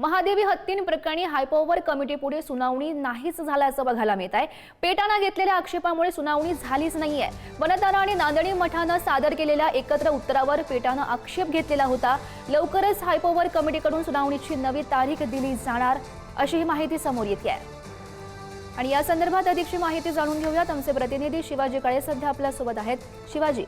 Mahadevi हत्तींप्रकरणी high power committee पुढे सुनावणी नाहीच झाल्याचं बघायला मिळत आहे. पेटानं घेतलेल्या आक्षेपामुळे सुनावणी झालीच नाहीये. वनतारा आणि नांदणी मठानं सादर केलेल्या एकत्र उत्तरावर पेटानं आक्षेप घेतलेला होता. लवकरच हायपॉवर कमिटीकडून सुनावणीची नवी तारीख दिली जाणार अशी ही माहिती समोर येते आहे. आणि या संदर्भात अधिकची माहिती जाणून घेऊयात. आमचे प्रतिनिधी शिवाजी काळे सध्या आपल्यासोबत आहेत. शिवाजी.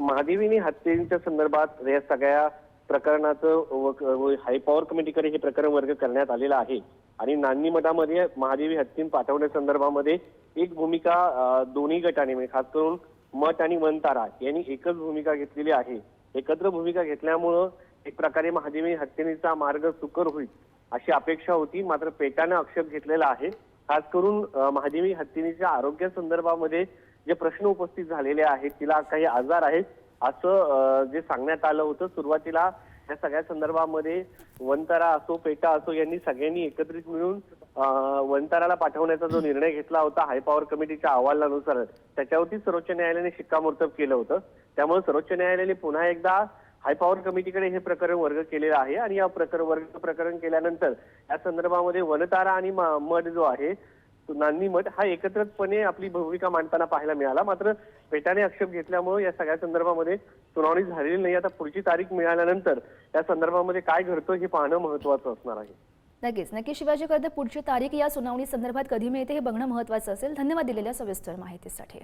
महादेवीनी हत्येच्या संदर्भात या सगळ्या प्रकरणाचं व- व- हायपॉवर कमिटीकडे हे प्रकरण वर्ग करण्यात आलेलं आहे. आणि नान्नी मठामध्ये महादेवी हत्तीन पाठवण्यासंदर्भामध्ये एक भूमिका दोन्ही गटाने म्हणजे खास करून मठ आणि वनतारा यांनी एकच भूमिका घेतलेली आहे. एकत्र भूमिका घेतल्यामुळं एक प्रकारे महादेवी हत्येचा मार्ग सुकर होईल अशी अपेक्षा होती. मात्र पेटानं आक्षेप घेतलेला आहे. खास करून महादेवी हत्तीनीच्या आरोग्या संदर्भामध्ये जे प्रश्न उपस्थित झालेले आहेत तिला काही आजार आहेत असं जे सांगण्यात आलं होतं सुरुवातीला या सगळ्या संदर्भामध्ये वनतारा असो पेटा असो यांनी सगळ्यांनी एकत्रित मिळून वनताराला पाठवण्याचा जो निर्णय घेतला होता हाय पॉवर कमिटीच्या अहवालानुसार त्याच्यावरती सर्वोच्च न्यायालयाने शिक्कामोर्तब केलं होतं. त्यामुळे सर्वोच्च न्यायालयाने पुन्हा एकदा हाय पॉवर कमिटीकडे हे प्रकरण वर्ग केलेलं आहे. आणि या प्रकरण वर्ग प्रकरण केल्यानंतर या संदर्भामध्ये वनतारा आणि म- मठ जो आहे नांदी मठ हा एकत्रितपणे आपली भूमिका मांडताना पाहायला मिळाला. मात्र पेटाने आक्षेप घेतल्यामुळे या सगळ्या संदर्भामध्ये सुनावणी झालेली नाही. आता पुढची तारीख मिळाल्यानंतर या संदर्भामध्ये काय घडतं हे पाहणं महत्वाचं असणार आहे. नक्कीच. नक्की शिवाजी करते पुढची तारीख या सुनावणी संदर्भात कधी मिळते हे बघणं महत्वाचं असेल. धन्यवाद दिलेल्या सविस्तर माहितीसाठी.